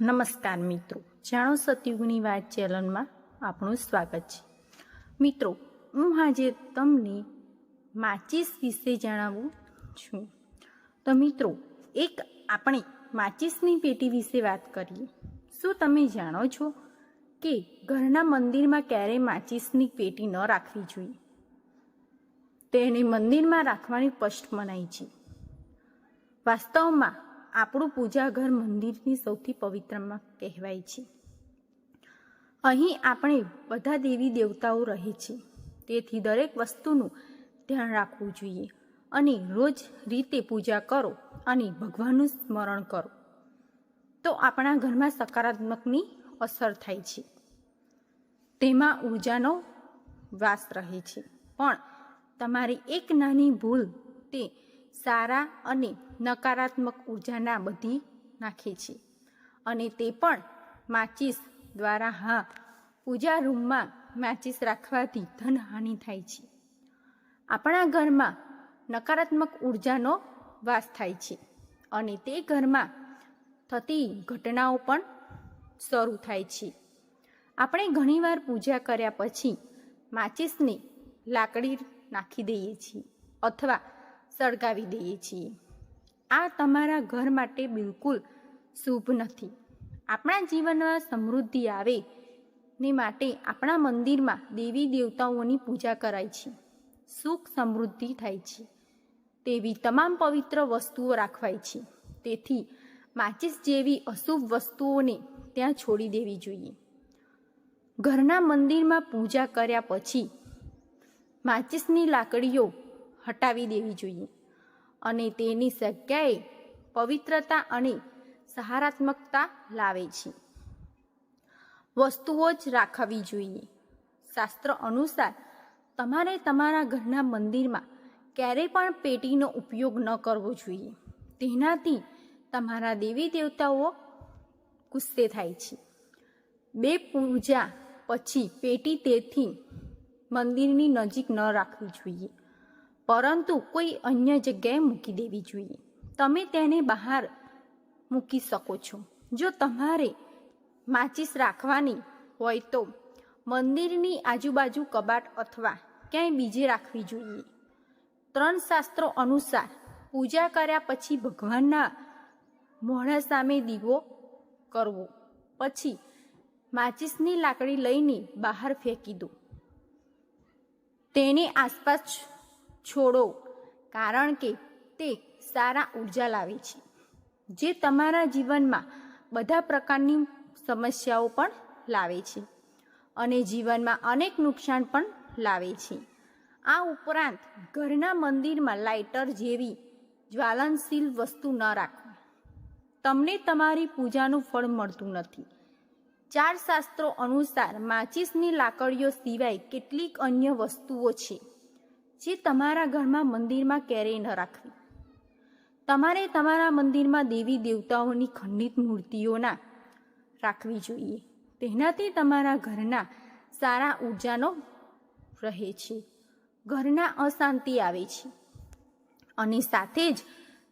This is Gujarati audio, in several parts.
નમસ્કાર મિત્રો. જાણો સતયુગની વાત ચેનલમાં આપણું સ્વાગત છે. મિત્રો, હું આજે તમને માચિસ વિશે જણાવું છું. તો મિત્રો, એક આપણે માચિસની પેટી વિશે વાત કરીએ. શું તમે જાણો છો કે ઘરના મંદિરમાં ક્યારેય માચિસની પેટી ન રાખવી જોઈએ? તેને મંદિરમાં રાખવાની સ્પષ્ટ મનાઈ છે. વાસ્તવમાં આપણું પૂજા ઘર મંદિરની સૌથી પવિત્રમાં કહેવાય છે. અહીં આપણે બધા દેવી દેવતાઓ રહે છે. તેથી દરેક વસ્તુનું ધ્યાન રાખવું જોઈએ અને રોજ રીતે પૂજા કરો અને ભગવાનનું સ્મરણ કરો. તો આપણા ઘરમાં સકારાત્મકની અસર થાય છે. તેમાં ઉર્જાનો વાસ રહે છે. પણ તમારી એક નાની ભૂલ તે સારા અને નકારાત્મક ઉર્જાના બધી નાખે છે. અને તે પણ માચિસ દ્વારા, હા, પૂજા રૂમમાં માચિસ રાખવાથી ધનહાનિ થાય છે. આપણા ઘરમાં નકારાત્મક ઉર્જાનો વાસ થાય છે અને તે ઘરમાં થતી ઘટનાઓ પણ શરૂ થાય છે. આપણે ઘણીવાર પૂજા કર્યા પછી માચિસને લાકડી નાખી દઈએ છીએ અથવા સળગાવી દઈએ છીએ. આ તમારા ઘર માટે બિલકુલ શુભ નથી. આપણા જીવનમાં સમૃદ્ધિ આવે ને માટે આપણા મંદિરમાં દેવી દેવતાઓની પૂજા કરાય છે. સુખ સમૃદ્ધિ થાય છે. તેવી તમામ પવિત્ર વસ્તુઓ રાખવાય છે. તેથી માચિસ જેવી અશુભ વસ્તુઓને ત્યાં છોડી દેવી જોઈએ. ઘરના મંદિરમાં પૂજા કર્યા પછી માચિસની લાકડીઓ હટાવી દેવી જોઈએ. અને તેની જગ્યાએ પવિત્રતા અને સહારાત્મકતા લાવે છે. વસ્તુઓ જ રાખવી જોઈએ. શાસ્ત્ર અનુસાર, તમારે તમારા ઘરના મંદિરમાં ક્યારેય પણ પેટીનો ઉપયોગ ન કરવો જોઈએ. તેનાથી તમારા દેવી દેવતાઓ ગુસ્સે થાય છે. બે પૂજા પછી પેટી તેથી મંદિરની નજીક ન રાખવી જોઈએ. પરંતુ કોઈ અન્ય જગ્યાએ મૂકી દેવી જોઈએ. તમે તેને બહાર મૂકી શકો છો. જો તમારે માચીસ રાખવાની હોય તો મંદિરની આજુબાજુ કબાટ અથવા ક્યાંય બીજે રાખવી જોઈએ. ત્રણ શાસ્ત્રો અનુસાર પૂજા કર્યા પછી ભગવાનના મોઢા સામે દીવો કરવો. પછી માચિસની લાકડી લઈને બહાર ફેંકી દો. તેની આસપાસ છોડો, કારણ કે તે સારા ઊર્જા લાવે છે, જે તમારા જીવનમાં બધા પ્રકારની સમસ્યાઓ પણ લાવે છે અને જીવનમાં અનેક નુકસાન પણ લાવે છે. આ ઉપરાંત, ઘરના મંદિરમાં લાઇટર જેવી જ્વાલનશીલ વસ્તુ ન રાખવી તમને તમારી પૂજાનું ફળ મળતું નથી. ચાર શાસ્ત્રો અનુસાર, માચિસની લાકડીઓ સિવાય કેટલીક અન્ય વસ્તુઓ છે. જે તમારા ઘરમાં મંદિરમાં ક્યારેય ન રાખવી. તમારે તમારા મંદિરમાં દેવી દેવતાઓની ખંડિત મૂર્તિઓના રાખવી જોઈએ. તેનાથી તમારા ઘરના સારા ઉર્જાનો રહે છે. ઘરના અશાંતિ આવે છે. અને સાથે જ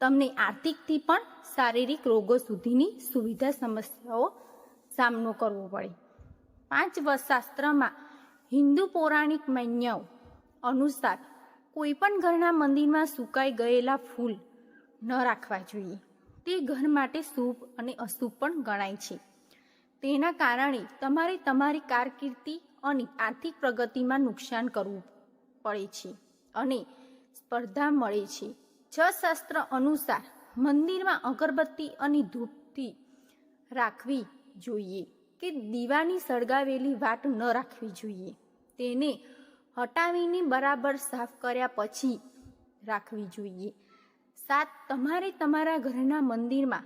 તમને આર્થિકથી પણ શારીરિક રોગો સુધીની સુવિધા સમસ્યાઓ સામનો કરવો પડે. પાંચ શાસ્ત્રમાં હિન્દુ પૌરાણિક માન્યાઓ અનુસાર કોઈ પણ ઘરના મંદિરમાં સુકાઈ ગયેલા ફૂલ ન રાખવા જોઈએ. તે ઘર માટે શુભ અને અશુભ પણ ગણાય છે. તેના કારણે તમારે તમારી કારકિર્દી અને આર્થિક પ્રગતિમાં નુકસાન કરવું પડે છે અને સ્પર્ધા મળે છે. છ શાસ્ત્ર અનુસાર મંદિરમાં અગરબત્તી અને ધૂપથી રાખવી જોઈએ કે દીવાની સળગાવેલી વાટ ન રાખવી જોઈએ. તેને હટાવીને બરાબર સાફ કર્યા પછી રાખવી જોઈએ. સાત, તમારે તમારા ઘરના મંદિરમાં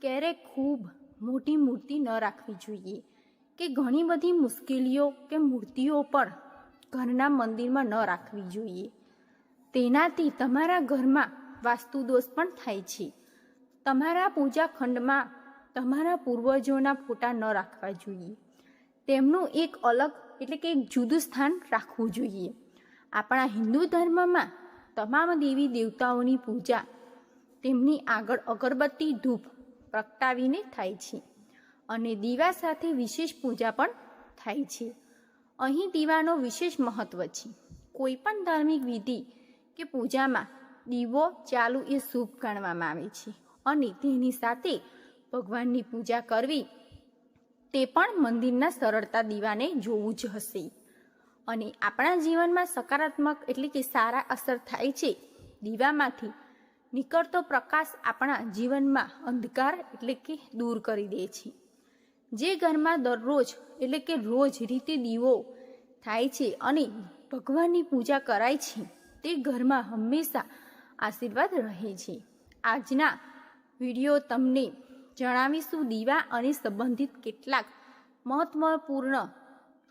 ક્યારેક ખૂબ મોટી મૂર્તિ ન રાખવી જોઈએ કે ઘણી બધી મુશ્કેલીઓ કે મૂર્તિઓ પણ ઘરના મંદિરમાં ન રાખવી જોઈએ. તેનાથી તમારા ઘરમાં વાસ્તુદોષ પણ થાય છે. તમારા પૂજા ખંડમાં તમારા પૂર્વજોના ફોટા ન રાખવા જોઈએ. તેમનું એક અલગ એટલે કે એક જુદું સ્થાન રાખવું જોઈએ. આપણા હિન્દુ ધર્મમાં તમામ દેવી દેવતાઓની પૂજા તેમની આગળ અગરબત્તી, ધૂપ પ્રગટાવીને થાય છે. અને દીવા સાથે વિશેષ પૂજા પણ થાય છે. અહીં દીવાનો વિશેષ મહત્વ છે. કોઈ પણ ધાર્મિક વિધિ કે પૂજામાં દીવો, ચાલુ એ શુભ ગણવામાં આવે છે. અને તેની સાથે ભગવાનની પૂજા કરવી તે પણ મંદિરના સરળતા દીવાને જોવું જ હશે. અને આપણા જીવનમાં સકારાત્મક એટલે કે સારા અસર થાય છે. દીવામાંથી નીકળતો પ્રકાશ આપણા જીવનમાં અંધકાર એટલે કે દૂર કરી દે છે. જે ઘરમાં દરરોજ એટલે કે રોજ રીતે દીવો થાય છે અને ભગવાનની પૂજા કરાય છે, તે ઘરમાં હંમેશા આશીર્વાદ રહે છે. આજના વીડિયો તમને જણાવીશું દીવા અને સંબંધિત કેટલાક મહત્વપૂર્ણ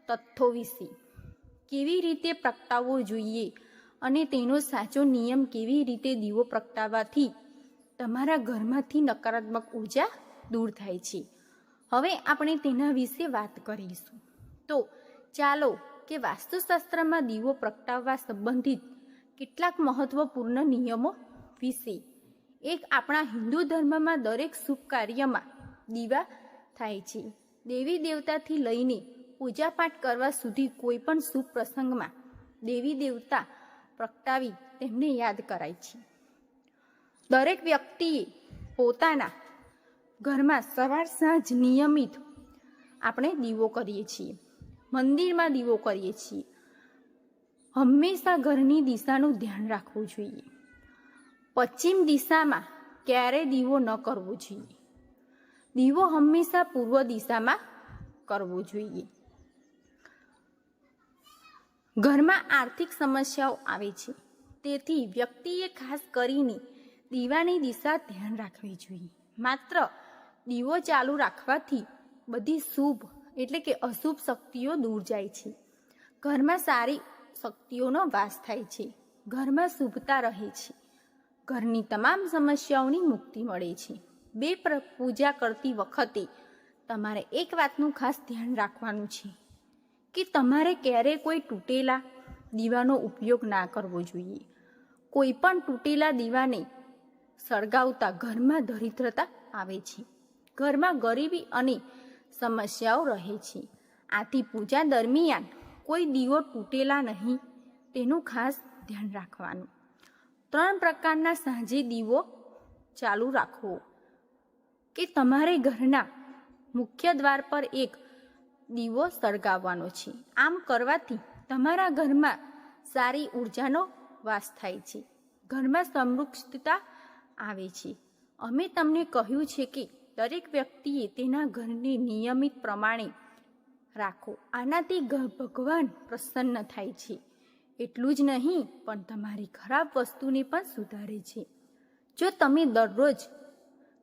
તથ્યો વિશે. કેવી રીતે પ્રગટાવવો જોઈએ અને તેનો સાચો નિયમ કેવી રીતે દીવો પ્રગટાવવાથી તમારા ઘરમાંથી નકારાત્મક ઊર્જા દૂર થાય છે. હવે આપણે તેના વિશે વાત કરીશું. તો ચાલો કે વાસ્તુશાસ્ત્રમાં દીવો પ્રગટાવવા સંબંધિત કેટલાક મહત્વપૂર્ણ નિયમો વિશે એક આપણા હિન્દુ ધર્મમાં દરેક શુભ કાર્યમાં દીવા થાય છે. દેવી દેવતાથી લઈને પૂજાપાઠ કરવા સુધી કોઈ પણ શુભ પ્રસંગમાં દેવી દેવતા પ્રગટાવી તેમને યાદ કરાય છે. દરેક વ્યક્તિએ પોતાના ઘરમાં સવાર સાંજ નિયમિત આપણે દીવો કરીએ છીએ. મંદિરમાં દીવો કરીએ છીએ. હંમેશા ઘરની દિશાનું ધ્યાન રાખવું જોઈએ. પશ્ચિમ દિશામાં ક્યારેય દીવો ન કરવો જોઈએ? દીવો હંમેશા પૂર્વ દિશામાં કરવો જોઈએ. ઘરમાં આર્થિક સમસ્યાઓ આવે છે. તેથી વ્યક્તિએ ખાસ કરીને દીવાની દિશા ધ્યાન રાખવી જોઈએ. માત્ર દીવો ચાલુ રાખવાથી બધી શુભ એટલે કે અશુભ શક્તિઓ દૂર જાય છે. ઘરમાં સારી શક્તિઓનો વાસ થાય છે. ઘરમાં શુભતા રહે છે. ઘરની તમામ સમસ્યાઓની મુક્તિ મળે છે. બે પૂજા કરતી વખતે તમારે એક વાતનું ખાસ ધ્યાન રાખવાનું છે કે તમારે ક્યારે કોઈ તૂટેલા દીવાનો ઉપયોગ ના કરવો જોઈએ. કોઈ પણ તૂટેલા દીવાને સળગાવતા ઘરમાં દરિદ્રતા આવે છે. ઘરમાં ગરીબી અને સમસ્યાઓ રહે છે. આથી પૂજા દરમિયાન કોઈ દીવો તૂટેલા નહીં, તેનું ખાસ ધ્યાન રાખવાનું. ત્રણ પ્રકારના સાંજે દીવો ચાલુ રાખવો. કે તમારે ઘરના મુખ્ય દ્વાર પર એક દીવો સળગાવવાનો છે. આમ કરવાથી તમારા ઘરમાં સારી ઉર્જાનો વાસ થાય છે. ઘરમાં સમૃક્ષતા આવે છે. અમે તમને કહ્યું છે કે દરેક વ્યક્તિએ તેના ઘરને નિયમિત પ્રમાણે રાખો. આનાથી ભગવાન પ્રસન્ન થાય છે. એટલું જ નહીં, પણ તમારી ખરાબ વસ્તુને પણ સુધારે છે. જો તમે દરરોજ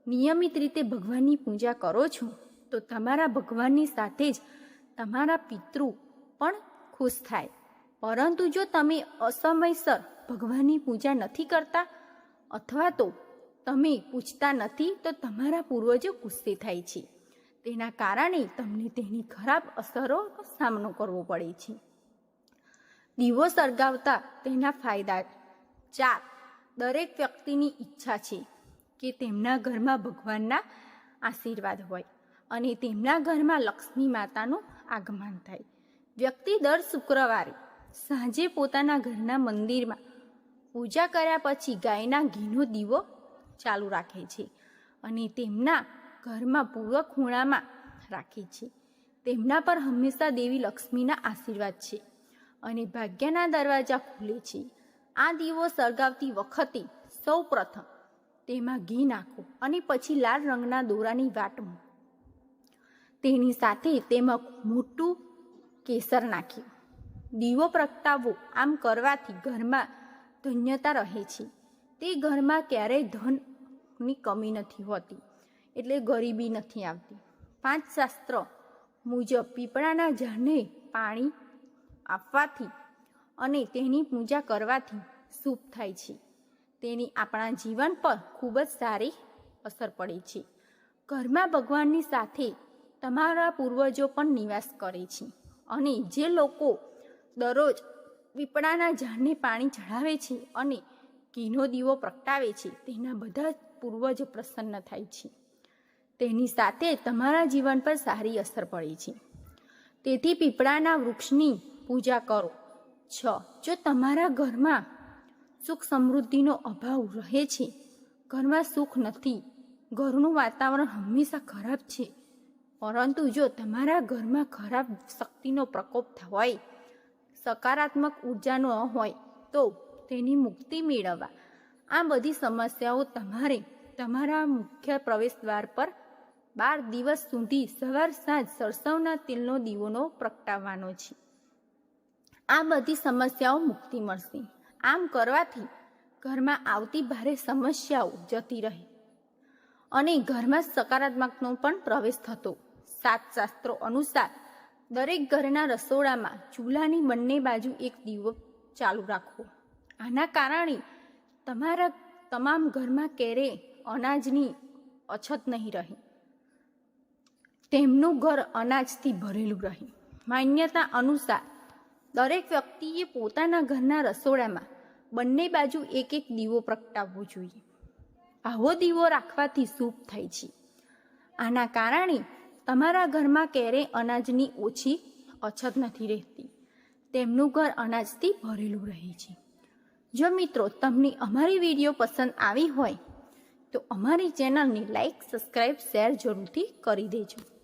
નિયમિત રીતે ભગવાનની પૂજા કરો છો, તો તમારા ભગવાનની સાથે જ તમારા પિતૃ પણ ખુશ થાય. પરંતુ જો તમે અસમયસર ભગવાનની પૂજા નથી કરતા, અથવા તો તમે પૂછતા નથી, તો તમારા પૂર્વજો ગુસ્સે થાય છે. તેના કારણે તમને તેની ખરાબ અસરોનો સામનો કરવો પડે છે. દીવો સળગાવતા તેના ફાયદા ચાર, દરેક વ્યક્તિની ઈચ્છા છે કે તેમના ઘરમાં ભગવાનના આશીર્વાદ હોય અને તેમના ઘરમાં લક્ષ્મી માતાનું આગમન થાય. વ્યક્તિ દર શુક્રવારે સાંજે પોતાના ઘરના મંદિરમાં પૂજા કર્યા પછી ગાયના ઘીનો દીવો ચાલુ રાખે છે અને તેમના ઘરમાં પૂર્વ ખૂણામાં રાખે છે. તેમના પર હંમેશા દેવી લક્ષ્મીના આશીર્વાદ છે. અને ભાગ્યના દરવાજા ખુલે છે. આ દીવો સળગાવતી વખતે સૌ પ્રથમ તેમાં ઘી નાખો અને પછી લાલ રંગના દોરાની વાટ તેની સાથે તેમાં મોટું કેસર નાખ્યું દીવો પ્રગટાવવો આમ કરવાથી ઘરમાં ધન્યતા રહે છે. તે ઘરમાં ક્યારેય ધનની કમી નથી હોતી, એટલે ગરીબી નથી આવતી. પાંચ શાસ્ત્ર મુજબ પીપળાના ઝાડને પાણી આપવાથી અને તેની પૂજા કરવાથી શુભ થાય છે. તેની આપણા જીવન પર ખૂબ જ સારી અસર પડે છે. ઘરમાં ભગવાનની સાથે તમારા પૂર્વજો પણ નિવાસ કરે છે અને જે લોકો દરરોજ પીપળાના ઝાડને પાણી ચઢાવે છે અને ઘીનો દીવો પ્રગટાવે છે, તેના બધા જ પૂર્વજો પ્રસન્ન થાય છે. તેની સાથે તમારા જીવન પર સારી અસર પડે છે. તેથી પીપળાના વૃક્ષની પૂજા કરો. છ. જો તમારા ઘરમાં સુખ સમૃદ્ધિનો અભાવ રહે છે, ઘરમાં સુખ નથી, ઘરનું વાતાવરણ હંમેશા ખરાબ છે, પરંતુ જો તમારા ઘરમાં ખરાબ શક્તિનો પ્રકોપ હોય સકારાત્મક ઊર્જા ન હોય, તો તેની મુક્તિ મેળવવા. આ બધી સમસ્યાઓ તમારે તમારા મુખ્ય પ્રવેશ દ્વાર પર બાર દિવસ સુધી સવાર સાંજ સરસવના તેલનો દીવોનો પ્રગટાવવાનો છે. આ બધી સમસ્યાઓ મુક્તિ મળશે. આમ કરવાથી ઘરમાં આવતી ભારે સમસ્યાઓ જતી રહે. અને ઘરમાં સકારાત્મકનો પણ પ્રવેશ થતો. સાત શાસ્ત્રો અનુસાર દરેક ઘરના રસોડામાં ચૂલાની બંને બાજુ એક દીવો ચાલુ રાખવો. આના કારણે તમારા તમામ ઘરમાં ક્યારે અનાજની અછત નહીં રહે. તેમનું ઘર અનાજથી ભરેલું રહે. માન્યતા અનુસાર દરેક વ્યક્તિએ પોતાના ઘરના રસોડામાં બંને બાજુ એક એક દીવો પ્રગટાવવો જોઈએ. આવો દીવો રાખવાથી શુભ થાય છે. આના કારણે તમારા ઘરમાં ક્યારેય અનાજની ઓછી અછત નથી રહેતી. તેમનું ઘર અનાજથી ભરેલું રહે છે. જો મિત્રો તમને અમારી વીડિયો પસંદ આવી હોય, તો અમારી ચેનલને લાઈક સબસ્ક્રાઈબ શેર જરૂરથી કરી દેજો.